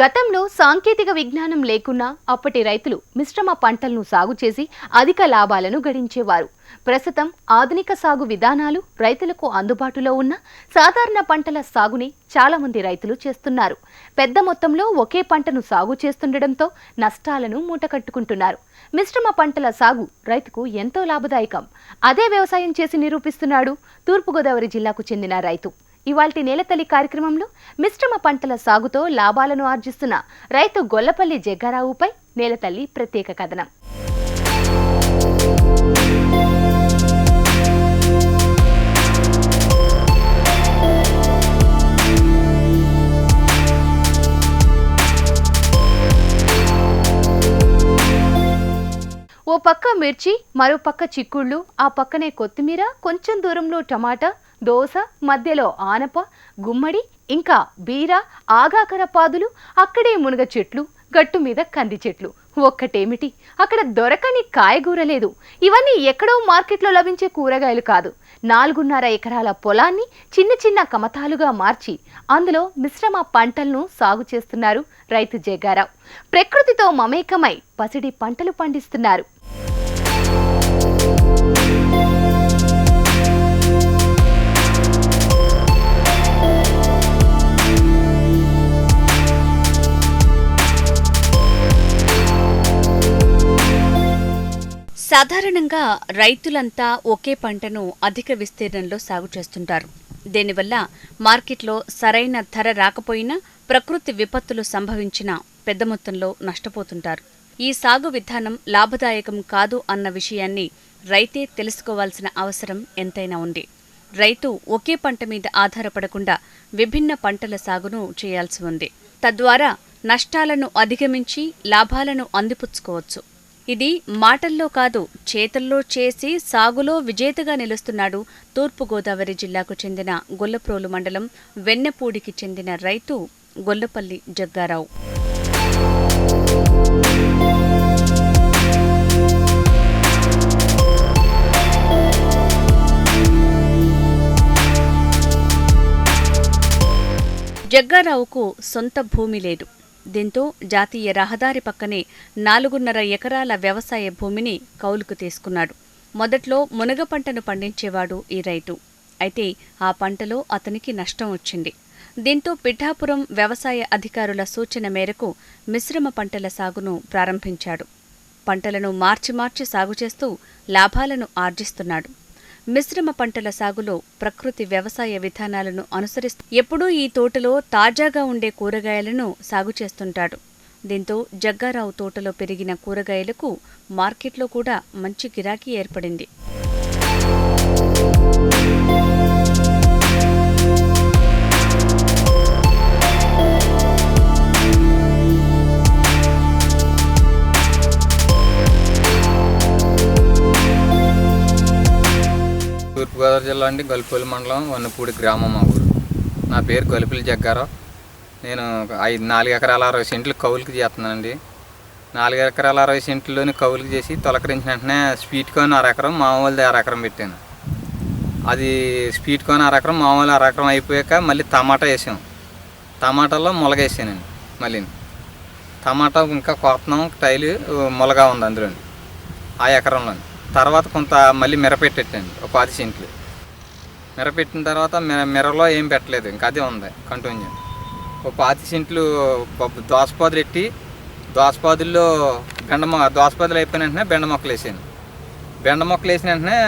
గతంలో సాంకేతిక విజ్ఞానం లేకున్నా అప్పటి రైతులు మిశ్రమ పంటలను సాగు చేసి అధిక లాభాలను గడించేవారు. ప్రస్తుతం ఆధునిక సాగు విధానాలు రైతులకు అందుబాటులో ఉన్న సాధారణ పంటల సాగుని చాలామంది రైతులు చేస్తున్నారు. పెద్ద మొత్తంలో ఒకే పంటను సాగు చేస్తుండటంతో నష్టాలను మూటకట్టుకుంటున్నారు. మిశ్రమ పంటల సాగు రైతుకు ఎంతో లాభదాయకం. అదే వ్యవసాయం చేసి నిరూపిస్తున్నాడు తూర్పుగోదావరి జిల్లాకు చెందిన రైతు. ఇవాల్టి నేలతల్లి కార్యక్రమంలో మిశ్రమ పంటల సాగుతో లాభాలను ఆర్జిస్తున్న రైతు గొల్లపల్లి జగ్గారావుపై నేలతల్లి ప్రత్యేక కథనం. ఓ పక్క మిర్చి మరో పక్క చిక్కుళ్ళు ఆ పక్కనే కొత్తిమీర కొంచెం దూరంలో టమాటా దోస మధ్యలో ఆనప గుమ్మడి ఇంకా బీర ఆగాకర పాదులు అక్కడే మునగ చెట్లు గట్టు మీద కంది చెట్లు. ఒక్కటేమిటి? అక్కడ దొరకని కాయగూర లేదు. ఇవన్నీ ఎక్కడో మార్కెట్లో లభించే కూరగాయలు కాదు. నాలుగున్నర ఎకరాల పొలాన్ని చిన్న చిన్న కమతాలుగా మార్చి అందులో మిశ్రమ పంటలను సాగు చేస్తున్నారు రైతు జగ్గారావు ప్రకృతితో మమేకమై పసిడి పంటలు పండిస్తున్నారు. సాధారణంగా రైతులంతా ఒకే పంటను అధిక విస్తీర్ణంలో సాగు చేస్తుంటారు. దీనివల్ల మార్కెట్లో సరైన ధర రాకపోయినా ప్రకృతి విపత్తులు సంభవించిన పెద్ద మొత్తంలో నష్టపోతుంటారు. ఈ సాగు విధానం లాభదాయకం కాదు అన్న విషయాన్ని రైతే తెలుసుకోవాల్సిన అవసరం ఎంతైనా ఉంది. రైతు ఒకే పంట మీద ఆధారపడకుండా విభిన్న పంటల సాగును చేయాల్సి ఉంది. తద్వారా నష్టాలను అధిగమించి లాభాలను అందిపుచ్చుకోవచ్చు. ఇది మాటల్లో కాదు చేతల్లో చేసి సాగులో విజేతగా నిలుస్తున్నాడు తూర్పుగోదావరి జిల్లాకు చెందిన గొల్లప్రోలు మండలం వెన్నపూడికి చెందిన రైతు గొల్లపల్లి జగ్గారావు. జగ్గారావుకు సొంత భూమి లేదు. దీంతో జాతీయ రహదారి పక్కనే నాలుగున్నర ఎకరాల వ్యవసాయ భూమిని కౌలుకు తీసుకున్నాడు. మొదట్లో మునగ పంటను పండించేవాడు ఈ రైతు. అయితే ఆ పంటలో అతనికి నష్టం వచ్చింది. దీంతో పిఠాపురం వ్యవసాయ అధికారుల సూచన మేరకు మిశ్రమ పంటల సాగును ప్రారంభించాడు. పంటలను మార్చి మార్చి సాగు చేస్తూ లాభాలను ఆర్జిస్తున్నాడు. మిశ్రమ పంటల సాగులో ప్రకృతి వ్యవసాయ విధానాలను అనుసరిస్తూ ఎప్పుడూ ఈ తోటలో తాజాగా ఉండే కూరగాయలను సాగు చేస్తుంటాడు. దీంతో జగ్గారావు తోటలో పెరిగిన కూరగాయలకు మార్కెట్లో కూడా మంచి గిరాకీ ఏర్పడింది. తూర్పుగోదావరి జిల్లా అండి గల్పూలి మండలం వన్నపూడి గ్రామం మా ఊరు. నా పేరు గొలిపిల్లి జగ్గారావు. నేను ఐదు నాలుగు ఎకరాల అరవై సెంట్లు కౌలుకి చేస్తున్నానండి. నాలుగు ఎకరాల అరవై సెంట్లలోని కౌలుకి చేసి తొలకరించిన వెంటనే స్వీట్ కార్న్ అర ఎకరం మామూలుది అర ఎకరం పెట్టాను. అది స్వీట్ కార్న్ అర ఎకరం మామూలు అర ఎకరం అయిపోయాక మళ్ళీ టమాటా వేసాం. టమాటాలో మొలగేసానండి మళ్ళీ. టమాటా ఇంకా కోతనం టైలు మొలగా ఉంది అందులో ఆ ఎకరంలోని. తర్వాత కొంత మళ్ళీ మిరపెట్టేటండి ఒక పది సెంట్లు. మిరపెట్టిన తర్వాత మిరలో ఏం పెట్టలేదు ఇంకా అదే ఉంది కంటిన్యూ ఒక పాతి సెంట్లు దోసపాదులు ఎట్టి దోసపాదుల్లో బెండ మొక్క దోసపాదులు అయిపోయిన వెంటనే బెండ మొక్కలు వేసాను. బెండ మొక్కలు వేసిన వెంటనే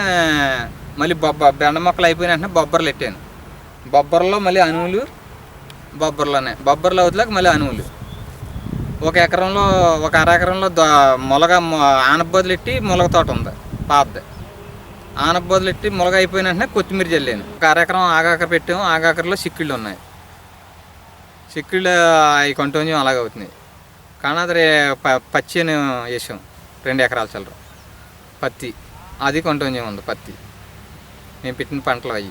మళ్ళీ బొబ్బ బెండ మొక్కలు అయిపోయిన వెంటనే బొబ్బర్లు పెట్టాను బొబ్బర్లో మళ్ళీ అనువులు బొబ్బర్లోనే బొబ్బర్లు అవుతులకు మళ్ళీ అనువులు ఒక ఎకరంలో ఒక అర ఎకరంలో దో మొలగ ఆనపబదులు ఎట్టి మొలగ తోట ఉంది. పాతది. ఆనపబదులు ఎట్టి మొలగ అయిపోయిన వెంటనే కొత్తిమీర చల్లాను ఒక అర ఎకరం ఆగాకర పెట్టాము. ఆగాకరలో సిక్కిళ్ళు ఉన్నాయి. సిక్కిళ్ళు అవి కంటిన్యూ అలాగే అవుతున్నాయి. కానీ అది ప- పచ్చి అని వేసాం. రెండు ఎకరాల చల్లర. పత్తి. అది కంటిన్యూ ఉంది పత్తి. మేము పెట్టిన పంటలు అవి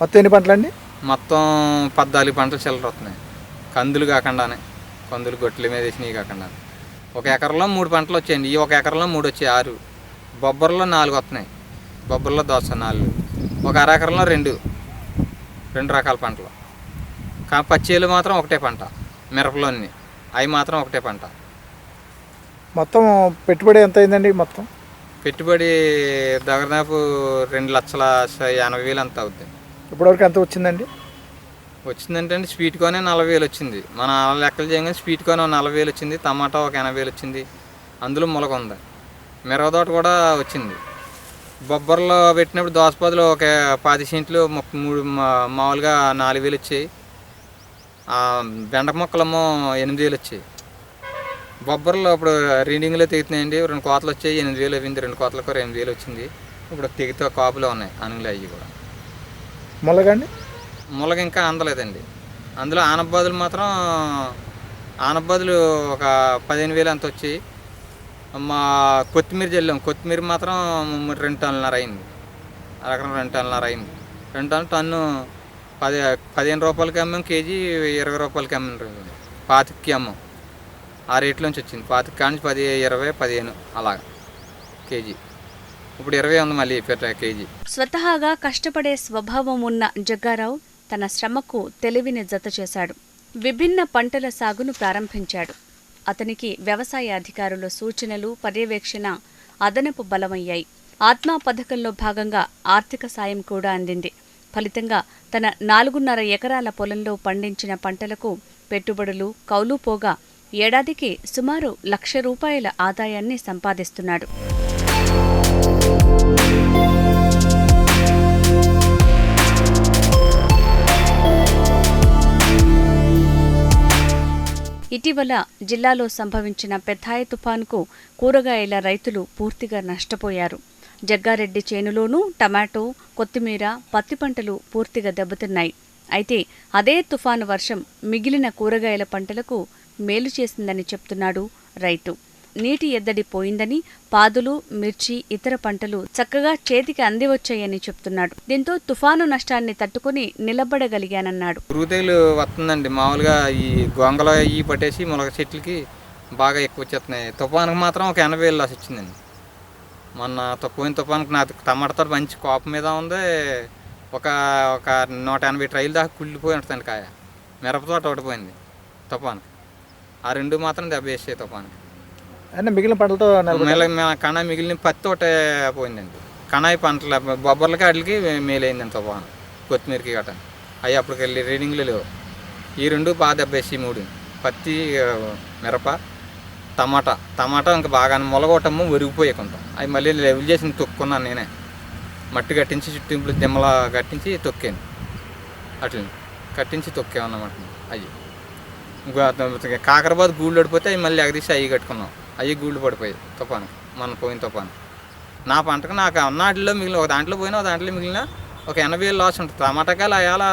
మొత్తం ఎన్ని పంటలు అండి మొత్తం పద్నాలుగు పంటలు చిల్లర వస్తున్నాయి. కందులు కాకుండానే. కందులు గొట్ల మీద వేసినవి కాకుండా ఒక ఎకరంలో మూడు పంటలు వచ్చాయండి. ఈ ఒక ఎకరంలో మూడు వచ్చాయి ఆరు. బొబ్బర్లో నాలుగు వస్తున్నాయి బొబ్బర్లో దోస నాలుగు. ఒక అర ఎకరంలో రెండు. రెండు రకాల పంటలు. కా పచ్చేలు మాత్రం ఒకటే పంట. మిరపలోని అవి మాత్రం ఒకటే పంట. మొత్తం పెట్టుబడి ఎంత అయిందండి మొత్తం? పెట్టుబడి దాదాపు రెండు లక్షల ఎనభై వేలు అంత అవుద్ది. ఇప్పటివరకు ఎంత వచ్చిందండి? వచ్చిందంటే అండి స్వీట్ కోనే నలభై వేలు వచ్చింది. మన లెక్కలు చేయగానే స్వీట్ కోన్ నలభై వేలు వచ్చింది. టమాటా ఒక ఎనభై వేలు వచ్చింది. అందులో మొలక ఉంది. మిరపతోట కూడా వచ్చింది. బొబ్బర్లో పెట్టినప్పుడు దోసపదిలో ఒక పది సెంట్లు మూడు మా- మామూలుగా నాలుగు వేలు వచ్చాయి. ఆ బెండ మొక్కలేమో ఎనిమిది వేలు వచ్చాయి. బొబ్బర్లో ఇప్పుడు రీడింగ్లో తెగుతున్నాయండి. రెండు కోతలు వచ్చాయి ఎనిమిది వేలు అయింది రెండు కోతలకు ఎనిమిది వేలు వచ్చింది. ఇప్పుడు తెగితే కాపులో ఉన్నాయి అనుగులు అవి కూడా. మొలగండి? ములగ ఇంకా అందలేదండి. అందులో ఆనబ్బాదులు మాత్రం ఆనబ్బాదులు ఒక పదిహేను వేలు అంత వచ్చి మా కొత్తిమీర చల్లాం కొత్తిమీర మాత్రం రెండు టన్నులన్నర అయింది. అరకరం రెండు టన్నులన్నర అయింది. రెండు టన్నులు టన్ను పది పదిహేను రూపాయలకి అమ్మాం కేజీ ఇరవై రూపాయలకి అమ్మాం పాతికి అమ్మాం. ఆ రేట్లోంచి వచ్చింది. పాతికి కానీ పది ఇరవై పదిహేను అలాగ కేజీ. ఇప్పుడు ఇరవై ఉంది మళ్ళీ పెట్ట కేజీ. స్వతహాగా కష్టపడే స్వభావం ఉన్న జగ్గారావు తన శ్రమకు తెలివిని జత చేశాడు. విభిన్న పంటల సాగును ప్రారంభించాడు. అతనికి వ్యవసాయ అధికారుల సూచనలు పర్యవేక్షణ అదనపు బలమయ్యాయి. ఆత్మా పథకంలో భాగంగా ఆర్థిక సాయం కూడా అందింది. ఫలితంగా తన నాలుగున్నర ఎకరాల పొలంలో పండించిన పంటలకు పెట్టుబడులు కౌలు పోగా ఏడాదికి సుమారు లక్ష రూపాయల ఆదాయాన్ని సంపాదిస్తున్నాడు. ఇటీవల జిల్లాలో సంభవించిన పెథాయ్ తుఫాన్కు కూరగాయల రైతులు పూర్తిగా నష్టపోయారు. జగ్గారెడ్డి చేనులోనూ టమాటో కొత్తిమీర పత్తి పంటలు పూర్తిగా దెబ్బతిన్నాయి. అయితే అదే తుఫాను వర్షం మిగిలిన కూరగాయల పంటలకు మేలు చేసిందని చెప్తున్నాడు రైతు. నీటి ఎద్దడి పోయిందని పాదులు మిర్చి ఇతర పంటలు చక్కగా చేతికి అందివచ్చాయని చెప్తున్నాడు. దీంతో తుఫాను నష్టాన్ని తట్టుకుని నిలబడగలిగానన్నాడు. పురుగుతెగులు వస్తుందండి. మామూలుగా ఈ గొంగల ఈ పట్టేసి మొలక చెట్లకి బాగా ఎక్కువ వచ్చేస్తున్నాయి తుఫానుకి మాత్రం ఒక ఎనభై వేలు లాస్ వచ్చిందండి మొన్న తు- పోయిన తుఫానుకి నాకు టమాటతో మంచి కోపం మీద ఉంది ఒక ఒక నూట ఎనభై ట్రైలు దాకా కుళ్ళిపోయి ఉంటుందండి కాయ. మిరపతోట ఓడిపోయింది తుఫాను ఆ రెండు మాత్రం దెబ్బ వేసాయి తుఫానుకి. అంటే మిగిలిన పంటలతో నెల కణ మిగిలిన పత్తి ఒకటే పోయిందండి. కణాయి పంటల బొబ్బర్లకి వాటికి మేలైంది అంత బాగా కొత్తిమీరకి గట్ట అవి అప్పటికి వెళ్ళి రీడింగ్లు లేవు. ఈ రెండు బాగా దెబ్బేసి మూడు. పత్తి మిరప టమాటా. టమాటా ఇంకా బాగా మొలగొట్టము ఒరిగిపోయే కొంత. అవి మళ్ళీ లెవెల్ చేసి తొక్కున్నాను నేనే. మట్టి కట్టించి చుట్టింపులు దిమ్మలా కట్టించి తొక్కాను. అట్లా. కట్టించి తొక్కామన్నమాట. అవి ఇంకా కాకరబాద్ గూళ్ళు పడిపోతే అవి మళ్ళీ ఎగదీసి అవి కట్టుకున్నాం. అవి గూళ్ళు పడిపోయాయి. తుఫాను. మన పోయిన తుఫాను. నా పంటకు నాకు అన్నాటిలో మిగిలిన ఒక దాంట్లో పోయినా ఒక దాంట్లో మిగిలిన ఒక ఎనభై వేలు లాస్ ఉంటుంది. టమాటాకాయలు అయాల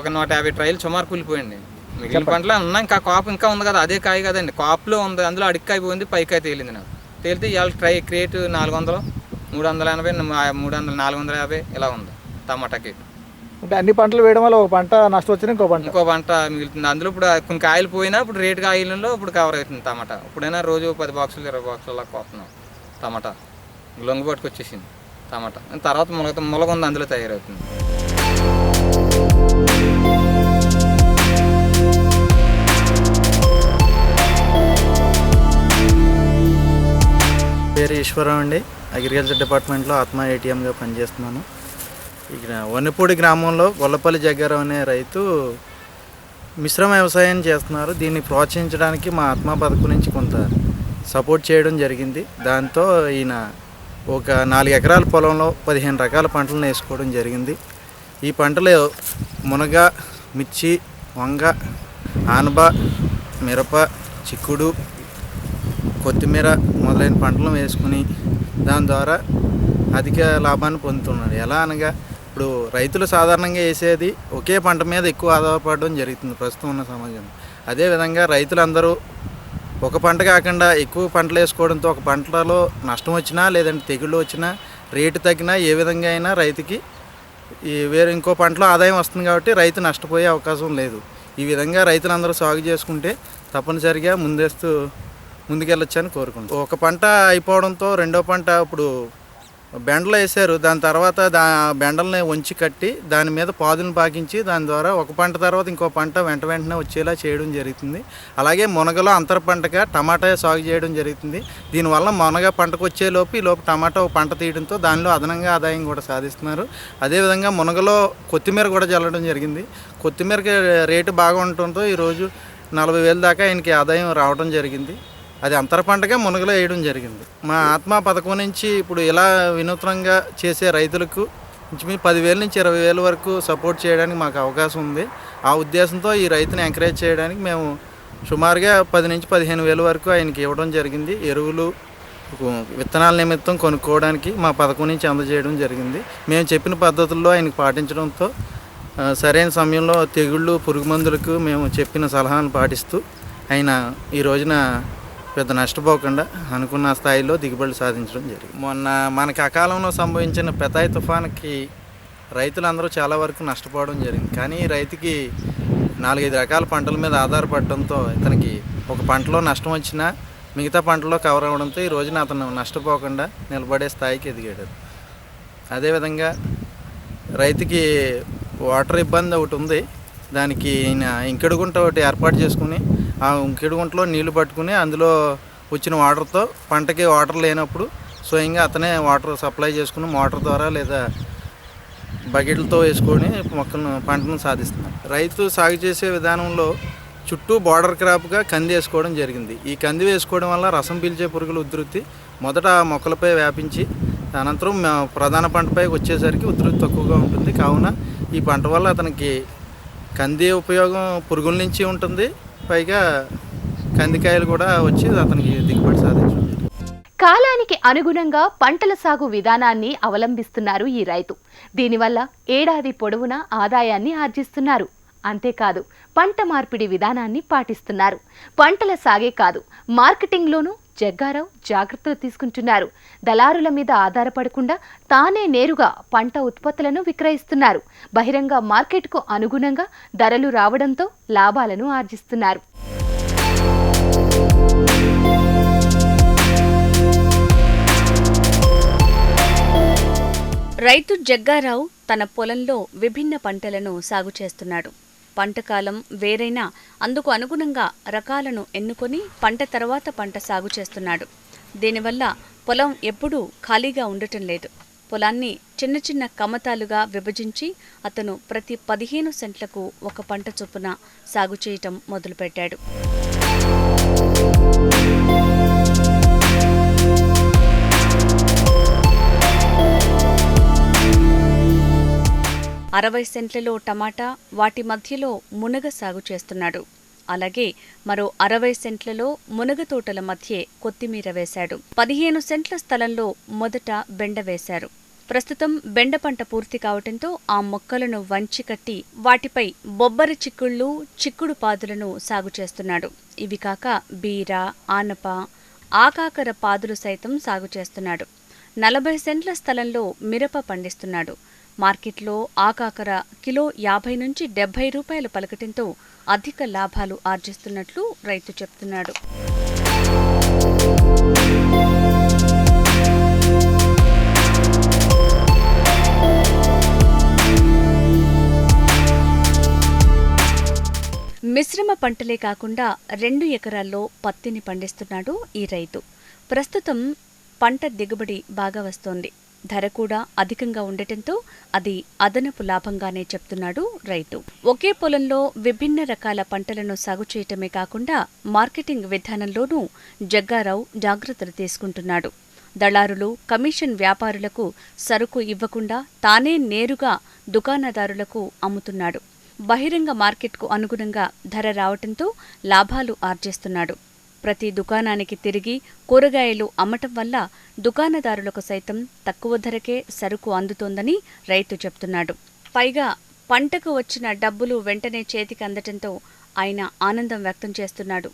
ఒక నూట యాభై ట్రైలు సుమారు కూలిపోయింది. మిగిలిన పంటలో ఉన్నా ఇంకా కాపు ఇంకా ఉంది కదా అదే కాయ కదండి. కాపులో ఉంది. అందులో అడిక్కాయ పోయింది పైకాయ తేలింది నాకు. తేలితే ఇవాళ ట్రై క్రేట్ నాలుగు వందలు మూడు వందల ఎనభై మూడు వందల నాలుగు వందల యాభై ఇలా ఉంది టమాటా కేట్. అంటే అన్ని పంటలు వేయడం వల్ల ఒక పంట నష్టం వచ్చిన ఇంకో పంట. ఇంకో పంట మిగులుతుంది. అందులో ఇప్పుడు కొన్ని కాయలు పోయినా ఇప్పుడు రేటు కాయలలో ఇప్పుడు కవర్ అవుతుంది టమాటా. ఇప్పుడైనా రోజు పది బాక్సులు ఇరవై బాక్సులు అలా కోస్తున్నాం టమాటా. లొంగు పట్టుకొచ్చేసింది టమాటా. తర్వాత ములగ ములగ ఉంది అందులో తయారవుతుంది. పేరు ఈశ్వరం అండి. అగ్రికల్చర్ డిపార్ట్మెంట్లో ఆత్మ ఏటీఎంగా పనిచేస్తున్నాను. ఇక్కడ వన్నపూడి గ్రామంలో గొల్లపల్లి జగ్గారావు అనే రైతు మిశ్రమ వ్యవసాయం చేస్తున్నారు. దీన్ని ప్రోత్సహించడానికి మా ఆత్మ పథకం నుంచి కొంత సపోర్ట్ చేయడం జరిగింది. దాంతో ఈయన ఒక నాలుగు ఎకరాల పొలంలో పదిహేను రకాల పంటలను వేసుకోవడం జరిగింది. ఈ పంటలు మునగ మిర్చి వంగ ఆనబ మిరప చిక్కుడు కొత్తిమీర మొదలైన పంటలు వేసుకుని దాని ద్వారా అధిక లాభాన్ని పొందుతున్నాడు ఎలా అనగా ఇప్పుడు రైతులు సాధారణంగా వేసేది ఒకే పంట మీద ఎక్కువ ఆధారపడడం జరుగుతుంది ప్రస్తుతం ఉన్న సమాజంలో అదేవిధంగా రైతులందరూ ఒక పంట కాకుండా ఎక్కువ పంటలు వేసుకోవడంతో ఒక పంటలో నష్టం వచ్చినా లేదంటే తెగుళ్ళు వచ్చినా రేటు తగ్గినా ఏ విధంగా అయినా రైతుకి ఈ వేరే ఇంకో పంటలో ఆదాయం వస్తుంది కాబట్టి రైతు నష్టపోయే అవకాశం లేదు. ఈ విధంగా రైతులందరూ సాగు చేసుకుంటే తప్పనిసరిగా ముందేస్తూ ముందుకెళ్ళొచ్చని కోరుకుంటాం ఒక పంట అయిపోవడంతో రెండో పంట ఇప్పుడు బెండలు వేశారు దాని తర్వాత దా బెండల్ని వంచి కట్టి దాని మీద పాదులను పాకించి దాని ద్వారా ఒక పంట తర్వాత ఇంకో పంట వెంట వెంటనే వచ్చేలా చేయడం జరుగుతుంది. అలాగే మునగలో అంతర పంటగా టమాటా సాగు చేయడం జరుగుతుంది. దీనివల్ల మునగ పంటకు వచ్చేలోపు ఈ లోపు టమాటా ఒక పంట తీయడంతో దానిలో అదనంగా ఆదాయం కూడా సాధిస్తున్నారు. అదేవిధంగా మునగలో కొత్తిమీర కూడా చల్లడం జరిగింది. కొత్తిమీరకి రేటు బాగా ఉండటంతో ఈరోజు నలభై వేలు దాకా ఆయనకి ఆదాయం రావడం జరిగింది. అది అంతర పంటగా మునగలో వేయడం జరిగింది. మా ఆత్మ పథకం నుంచి ఇప్పుడు ఇలా వినూత్నంగా చేసే రైతులకు ఇంచుమించు పదివేల నుంచి ఇరవై వేల వరకు సపోర్ట్ చేయడానికి మాకు అవకాశం ఉంది. ఆ ఉద్దేశంతో ఈ రైతుని ఎంకరేజ్ చేయడానికి మేము సుమారుగా పది నుంచి పదిహేను వేల వరకు ఆయనకి ఇవ్వడం జరిగింది. ఎరువులు విత్తనాల నిమిత్తం కొనుక్కోవడానికి మా పథకం నుంచి అందజేయడం జరిగింది. మేము చెప్పిన పద్ధతుల్లో ఆయనకు పాటించడంతో సరైన సమయంలో తెగుళ్ళు పురుగు మందులకు మేము చెప్పిన సలహాను పాటిస్తూ ఆయన ఈ రోజున పెద్ద నష్టపోకుండా అనుకున్న స్థాయిలో దిగుబడులు సాధించడం జరిగింది. మొన్న మనకి అకాలంలో సంభవించిన పెతాయి తుఫాన్కి రైతులందరూ చాలా వరకు నష్టపోవడం జరిగింది. కానీ రైతుకి నాలుగైదు రకాల పంటల మీద ఆధారపడడంతో ఇతనికి ఒక పంటలో నష్టం వచ్చినా మిగతా పంటలో కవర్ అవడంతో ఈ రోజున అతను నష్టపోకుండా నిలబడే స్థాయికి ఎదిగాడు. అదేవిధంగా రైతుకి వాటర్ ఇబ్బంది ఒకటి ఉంది. దానికి ఈయన ఇంకడుగుంట ఒకటి ఏర్పాటు చేసుకుని ఇంకేడు గుంటలో నీళ్ళు పట్టుకుని అందులో వచ్చిన వాటర్తో పంటకి వాటర్ లేనప్పుడు స్వయంగా అతనే వాటర్ సప్లై చేసుకుని మోటార్ ద్వారా లేదా బకెట్లతో వేసుకొని మొక్కలను పంటను సాధిస్తున్నాం రైతు సాగు చేసే విధానంలో చుట్టూ బార్డర్ క్రాప్గా కంది వేసుకోవడం జరిగింది. ఈ కంది వేసుకోవడం వల్ల రసం పీల్చే పురుగుల ఉధృతి మొదట ఆ మొక్కలపై వ్యాపించి అనంతరం ప్రధాన పంటపై వచ్చేసరికి ఉధృతి తక్కువగా ఉంటుంది. కావున ఈ పంట వల్ల అతనికి కంది ఉపయోగం పురుగుల నుంచి ఉంటుంది. పైగా కందికాయలు కూడా వచ్చి అతనికి దిగుబడి సాధించింది కాలానికి అనుగుణంగా పంటల సాగు విధానాన్ని అవలంబిస్తున్నారు ఈ రైతు. దీనివల్ల ఏడాది పొడవునా ఆదాయాన్ని ఆర్జిస్తున్నారు. అంతేకాదు పంట మార్పిడి విధానాన్ని పాటిస్తున్నారు. పంటల సాగే కాదు మార్కెటింగ్లోనూ జగ్గారావు జాగ్రత్తలు తీసుకుంటున్నారు. దళారుల మీద ఆధారపడకుండా తానే నేరుగా పంట ఉత్పత్తులను విక్రయిస్తున్నారు. బహిరంగ మార్కెట్కు అనుగుణంగా ధరలు రావడంతో లాభాలను ఆర్జిస్తున్నారు. రైతు జగ్గారావు తన పొలంలో విభిన్న పంటలను సాగు చేస్తున్నాడు. పంట కాలం వేరైనా అందుకు అనుగుణంగా రకాలను ఎన్నుకొని పంట తర్వాత పంట సాగు చేస్తున్నాడు. దీనివల్ల పొలం ఎప్పుడూ ఖాళీగా ఉండటం లేదు. పొలాన్ని చిన్న చిన్న కమతాలుగా విభజించి అతను ప్రతి పదిహేను సెంట్లకు ఒక పంట చొప్పున సాగు చేయటం మొదలుపెట్టాడు. అరవై సెంట్లలో టమాటా వాటి మధ్యలో మునగ సాగు చేస్తున్నాడు. అలాగే మరో అరవై సెంట్లలో మునగ తోటల మధ్యే కొత్తిమీర వేశాడు. పదిహేను సెంట్ల స్థలంలో మొదట బెండ వేశారు. ప్రస్తుతం బెండ పంట పూర్తి కావటంతో ఆ మొక్కలను వంచి కట్టి వాటిపై బొబ్బరి చిక్కుళ్ళు చిక్కుడు పాదులను సాగు చేస్తున్నాడు. ఇవి కాక బీర ఆనప ఆకాకర పాదులు సైతం సాగు చేస్తున్నాడు. నలభై సెంట్ల స్థలంలో మిరప పండిస్తున్నాడు. మార్కెట్లో ఆకాకర కిలో యాభై నుంచి డెబ్బై రూపాయలు పలకటంతో అధిక లాభాలు ఆర్జిస్తున్నట్లు రైతు చెప్తున్నాడు. మిశ్రమ పంటలే కాకుండా రెండు ఎకరాల్లో పత్తిని పండిస్తున్నాడు ఈ రైతు. ప్రస్తుతం పంట దిగుబడి బాగా వస్తోంది. ధర కూడా అధికంగా ఉండటంతో అది అదనపు లాభంగానే చెప్తున్నాడు రైతు. ఒకే పొలంలో విభిన్న రకాల పంటలను సాగు చేయటమే కాకుండా మార్కెటింగ్ విధానంలోనూ జగ్గారావు జాగ్రత్తలు తీసుకుంటున్నాడు. దళారులు కమిషన్ వ్యాపారులకు సరుకు ఇవ్వకుండా తానే నేరుగా దుకాణదారులకు అమ్ముతున్నాడు. బహిరంగ మార్కెట్కు అనుగుణంగా ధర రావటంతో లాభాలు ఆర్జిస్తున్నాడు. ప్రతి దుకాణానికి తిరిగి కూరగాయలు అమ్మటం వల్ల దుకాణదారులకు సైతం తక్కువ ధరకే సరుకు అందుతోందని రైతు చెప్తున్నాడు. పైగా పంటకు వచ్చిన డబ్బులు వెంటనే చేతికి అందటంతో ఆయన ఆనందం వ్యక్తం చేస్తున్నాడు.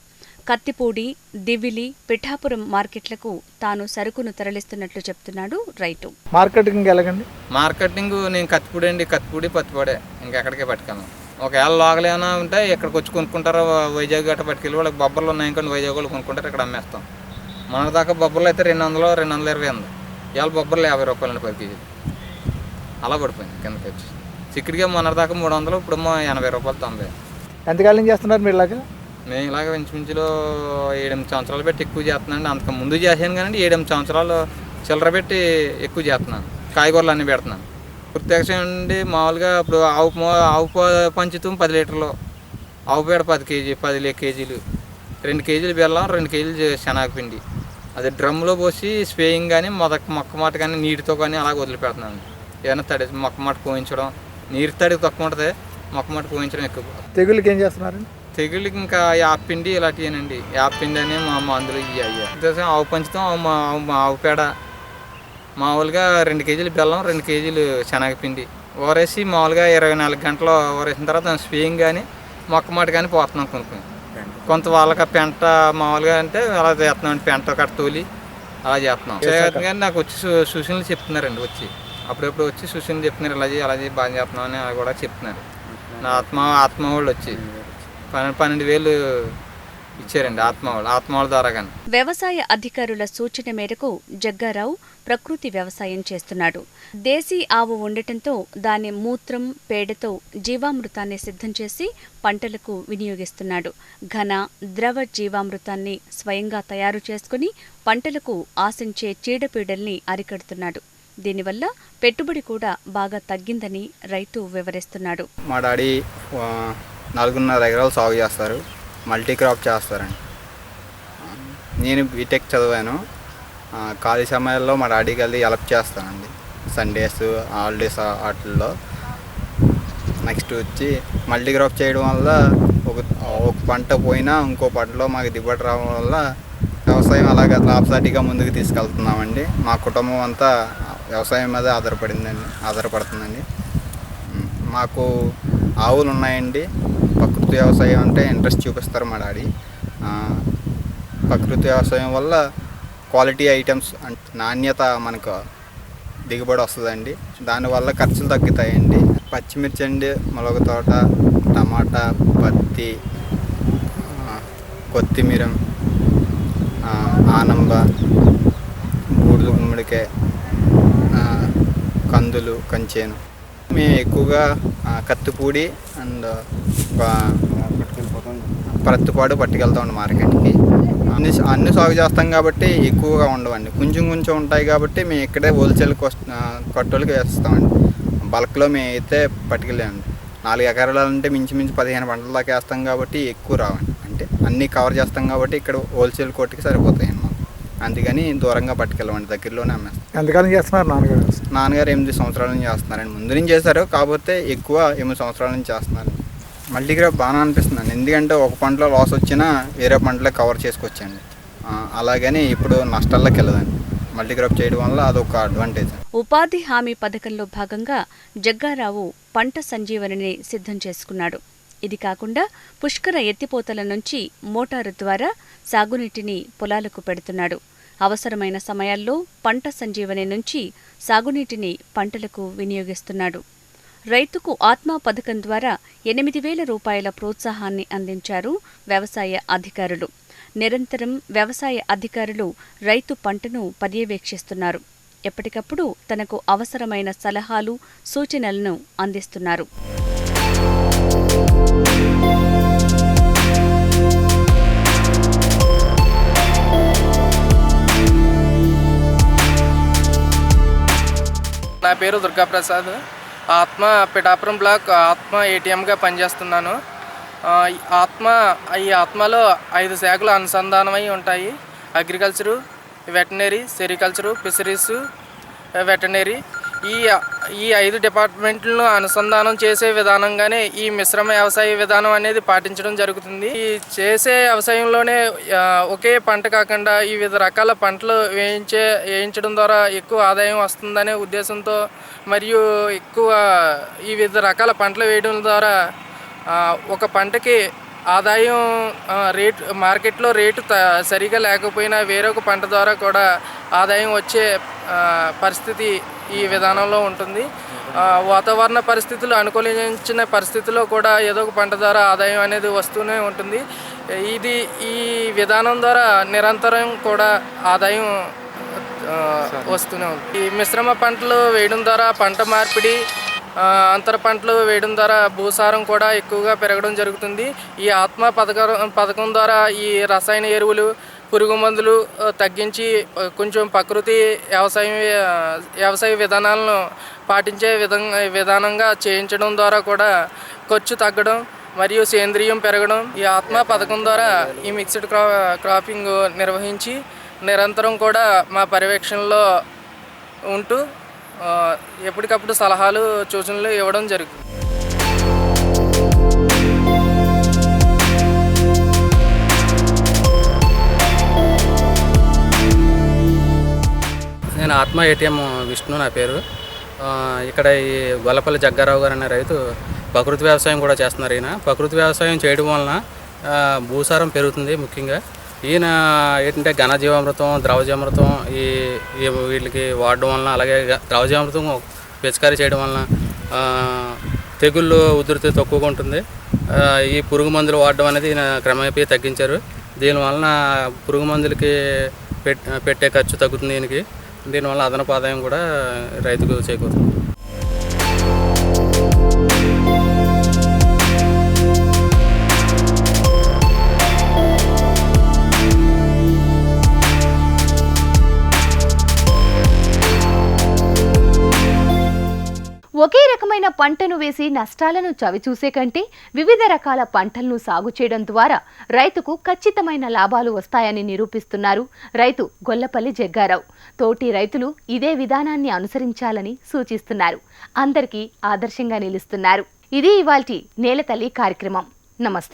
కత్తిపూడి దివిలి పిఠాపురం మార్కెట్లకు తాను సరుకును తరలిస్తున్నట్లు చెప్తున్నాడు రైతు. మార్కెటింగ్ ఎలాగండి? మార్కెటింగ్ నేను కత్తిపూడి అండి. కత్తిపూడి పత్తిపూడే. ఇంకెక్కడికే పట్టుకెళ్ళను. ఒకవేళ లోకల్ ఏమైనా ఉంటే ఇక్కడికి వచ్చి కొనుక్కుంటారు. వైజాగ్ గట్ట పట్టుకెళ్ళి వాళ్ళకి బొబ్బర్లు ఉన్నాయి అనుకోండి వైజాగ్ వాళ్ళు కొనుక్కుంటారు ఇక్కడ అమ్మేస్తాం. మనకు దాకా బొబ్బర్లు అయితే రెండు వందలు రెండు వందల ఇరవై ఉంది. ఇవాళ బొబ్బర్లు యాభై రూపాయలండి పది కేజీలు. అలా పడిపోయింది కిందకి వచ్చి. చిక్కుడిగా మొన్నటిదాకా మూడు వందలు ఇప్పుడు ఎనభై రూపాయలు తొంభై. ఎంతకాలం చేస్తున్నారు మీరు ఇలాగా? మేము ఇలాగ ఇంచుమించులో ఏడెనిమిది సంవత్సరాలు పెట్టి ఎక్కువ చేస్తున్నాను అంతకు ముందు చేశాను కానీ ఏడెనిమిది సంవత్సరాలు చిల్లర పెట్టి ఎక్కువ చేస్తున్నాను. కాయగూరలు అన్నీ పెడుతున్నాను. ప్రత్యక్షం అండి మామూలుగా ఇప్పుడు ఆవు ఆవు పంచుతాం పది లీటర్లు. ఆవు పేడ పది కేజీ పది కేజీలు. రెండు కేజీలు బెల్లం రెండు కేజీలు శనగపిండి. అది డ్రమ్లో పోసి స్ప్రేయింగ్ కానీ మొదక మొక్క మాట కానీ నీటితో కానీ అలాగ వదిలిపెడుతున్నాను ఏదైనా తడి మొక్క మాట పోయించడం. నీరు తడి తక్కువ ఉంటుంది మొక్క మాట పోయించడం ఎక్కువ. తెగుళ్ళకి ఏం చేస్తున్నారు తెగుళ్ళకి ఇంకా యాప్ పిండి ఇలాంటివేనండి యాప్ పిండి అని మా మందులు ఇవి అయ్యా ఉద్దేశం ఆవు పంచుతాం ఆవు పేడ మామూలుగా రెండు కేజీలు బెల్లం రెండు కేజీలు శనగపిండి. ఊరేసి మామూలుగా ఇరవై నాలుగు గంటలు ఊరేసిన తర్వాత స్పేయింగ్ కానీ మొక్క మాట కానీ పోతున్నాం కొనుక్కొని కొంత వాళ్ళకి ఆ పెంట మామూలుగా అంటే అలా చేస్తున్నాం పెంట కట్ట తోలి అలా చేస్తున్నాం. కానీ నాకు వచ్చి సూచనలు చెప్తున్నారండి వచ్చి. అప్పుడప్పుడు వచ్చి సూచనలు చెప్తున్నారు ఇలా చేయి అలా చేయి బాగా చేస్తున్నాం అని అలా కూడా చెప్తున్నారు. నా ఆత్మ ఆత్మ వాళ్ళు వచ్చి. పన్నెండు పన్నెండు వేలు ఇచ్చారండి ఆత్మ వాళ్ళు ఆత్మ వాళ్ళ ద్వారా కానీ వ్యవసాయ అధికారుల సూచన మేరకు జగ్గారావు ప్రకృతి వ్యవసాయం చేస్తున్నాడు. దేశీ ఆవు ఉండటంతో దాని మూత్రం పేడతో జీవామృతాన్ని సిద్ధం చేసి పంటలకు వినియోగిస్తున్నాడు. ఘన ద్రవ జీవామృతాన్ని స్వయంగా తయారు చేసుకుని పంటలకు ఆశించే చీడపీడల్ని అరికడుతున్నాడు. దీనివల్ల పెట్టుబడి కూడా బాగా తగ్గిందని రైతు వివరిస్తున్నాడు. మా డాడీ నాలుగున్నర ఎకరాలు సాగు చేస్తారు. మల్టీ క్రాప్ చేస్తారండి. నేను బీటెక్ చదివాను. ఖాళీ సమయాల్లో మా డాడీకి వెళ్ళి హెల్ప్ చేస్తానండి. సండేస్ హాలిడేస్ వాటిల్లో. నెక్స్ట్ వచ్చి మల్టీ క్రాప్ చేయడం వల్ల ఒక ఒక పంట పోయినా ఇంకో పంటలో మాకు దిబ్బటి రావడం వల్ల వ్యవసాయం అలాగ లాభసాటిగా ముందుకు తీసుకెళ్తున్నామండి. మా కుటుంబం అంతా వ్యవసాయం మీద ఆధారపడిందండి ఆధారపడుతుందండి. మాకు ఆవులు ఉన్నాయండి ప్రకృతి వ్యవసాయం అంటే ఇంట్రెస్ట్ చూపిస్తారు మా డాడీ. ప్రకృతి వ్యవసాయం వల్ల క్వాలిటీ ఐటమ్స్ అంటే నాణ్యత మనకు దిగుబడి వస్తుందండి. దానివల్ల ఖర్చులు తగ్గుతాయండి. పచ్చిమిర్చి అండి మొలక తోట టమాటా పత్తి కొత్తిమీర ఆనంబ బూడిద గుమ్మడికాయ కందులు కంచేను. మేము ఎక్కువగా కత్తిపూడి అండ్ ప్రత్తిపాడు పట్టుకెళ్తామండి మార్కెట్కి. అన్ని అన్ని సాగు చేస్తాం కాబట్టి ఎక్కువగా ఉండవండి. కొంచెం కొంచెం ఉంటాయి కాబట్టి మేము ఇక్కడే హోల్సేల్ కొట్టోళ్ళకి వేస్తామండి. బల్క్లో మేము అయితే పట్టుకెళ్ళామండి. నాలుగు ఎకరాలు అంటే మించి మించి పదిహేను పంటల దాకా వేస్తాం కాబట్టి ఎక్కువ రావండి. అంటే అన్నీ కవర్ చేస్తాం కాబట్టి ఇక్కడ హోల్సేల్ కొట్టుకి సరిపోతాయండి మాకు. అందుకని దూరంగా పట్టుకెళ్ళమండి దగ్గరలోనే అమ్మేస్తాం. ఎంతకాలం చేస్తున్నారు నాన్నగారు? నాన్నగారు ఎనిమిది సంవత్సరాల నుంచి చేస్తున్నారండి. ముందు నుంచి చేశారు కాకపోతే ఎక్కువ ఎనిమిది సంవత్సరాల నుంచి చేస్తున్నారు. మల్టీ క్రాప్ బాగా అనిపిస్తుందండి. ఎందుకంటే ఒక పంటలో లాస్ వచ్చినా వేరే పంటలో కవర్ చేసుకొచ్చండి అలాగని ఇప్పుడు నష్టాల్లోకి వెళ్ళదండి. చేయడం వల్ల అదొక అడ్వాంటేజ్ ఉపాధి హామీ పథకంలో భాగంగా జగ్గారావు పంట సంజీవనిని సిద్ధం చేసుకున్నాడు. ఇది కాకుండా పుష్కర ఎత్తిపోతల నుంచి మోటారు ద్వారా సాగునీటిని పొలాలకు పెడుతున్నాడు. అవసరమైన సమయాల్లో పంట సంజీవని నుంచి సాగునీటిని పంటలకు వినియోగిస్తున్నాడు. రైతుకు ఆత్మ పథకం ద్వారా ఎనిమిది వేల రూపాయల ప్రోత్సాహాన్ని అందించారు వ్యవసాయ అధికారులు. నిరంతరం వ్యవసాయ అధికారులు రైతు పంటను పర్యవేక్షిస్తున్నారు. ఎప్పటికప్పుడు తనకు అవసరమైన సలహాలు సూచనలను అందిస్తున్నారు. నా పేరు దుర్గాప్రసాద్. ఆత్మ పిఠాపురం బ్లాక్ ఆత్మ ఏటీఎంగా పనిచేస్తున్నాను. ఆత్మ ఈ ఆత్మలో ఐదు శాఖలు అనుసంధానమై ఉంటాయి. Agriculture veterinary sericulture fisheries veterinary ఈ ఈ ఐదు డిపార్ట్మెంట్లను అనుసంధానం చేసే విధానంగానే ఈ మిశ్రమ వ్యవసాయ విధానం అనేది పాటించడం జరుగుతుంది. ఈ చేసే వ్యవసాయంలోనే ఒకే పంట కాకుండా ఈ వివిధ రకాల పంటలు వేయించే వేయించడం ద్వారా ఎక్కువ ఆదాయం వస్తుందనే ఉద్దేశంతో మరియు ఎక్కువ ఈ వివిధ రకాల పంటలు వేయడం ద్వారా ఒక పంటకి ఆదాయం రేట్ మార్కెట్లో రేటు సరిగా లేకపోయినా వేరొక పంట ద్వారా కూడా ఆదాయం వచ్చే పరిస్థితి ఈ విధానంలో ఉంటుంది. వాతావరణ పరిస్థితులు అనుకూలించిన పరిస్థితుల్లో కూడా ఏదో ఒక పంట ద్వారా ఆదాయం అనేది వస్తూనే ఉంటుంది. ఇది ఈ విధానం ద్వారా నిరంతరం కూడా ఆదాయం వస్తూనే ఉంది ఈ మిశ్రమ పంటలు వేయడం ద్వారా పంట మార్పిడి అంతర పంటలు వేయడం ద్వారా భూసారం కూడా ఎక్కువగా పెరగడం జరుగుతుంది. ఈ ఆత్మ పథకం పథకం ద్వారా ఈ రసాయన ఎరువులు పురుగు మందులు తగ్గించి కొంచెం ప్రకృతి వ్యవసాయం వ్యవసాయ విధానాలను పాటించే విధంగా విధానంగా చేయించడం ద్వారా కూడా ఖర్చు తగ్గడం మరియు సేంద్రియం పెరగడం ఈ ఆత్మ పథకం ద్వారా ఈ మిక్స్డ్ క్రా క్రాపింగ్ నిర్వహించి నిరంతరం కూడా మా పర్యవేక్షణలో ఉంటూ ఎప్పటికప్పుడు సలహాలు సూచనలు ఇవ్వడం జరుగుతుంది. నేను ఆత్మ ఏటీఎం విష్ణు నా పేరు. ఇక్కడ ఈ గొల్లపల్లి జగ్గారావు గారు అనే రైతు ప్రకృతి వ్యవసాయం కూడా చేస్తున్నారు ఈయన. ప్రకృతి వ్యవసాయం చేయడం వలన భూసారం పెరుగుతుంది ముఖ్యంగా. ఈయన ఏంటంటే ఘనజీవామృతం ద్రవజీవామృతం ఈ ఈ వీటికి వాడడం వలన అలాగే ద్రవజీవామృతం పిచికారీ చేయడం వలన తెగుళ్ళు ఉధృతి తక్కువగా ఉంటుంది. ఈ పురుగు మందులు వాడడం అనేది ఈయన క్రమేపీ తగ్గించారు. దీని వలన పురుగు మందులకి పెట్టే ఖర్చు తగ్గుతుంది దీనికి దీనివల్ల అదనపు ఆదాయం కూడా రైతుకు చేకూరుతుంది. ఒకే రకమైన పంటను వేసి నష్టాలను చవిచూసే కంటే వివిధ రకాల పంటలను సాగు చేయడం ద్వారా రైతుకు ఖచ్చితమైన లాభాలు వస్తాయని నిరూపిస్తున్నారు రైతు గొల్లపల్లి జగ్గారావు. తోటి రైతులు ఇదే విధానాన్ని అనుసరించాలని సూచిస్తున్నారు. అందరికీ ఆదర్శంగా నిలుస్తున్నారు. ఇది ఇవాల్టి నేలతల్లి కార్యక్రమం. నమస్తే.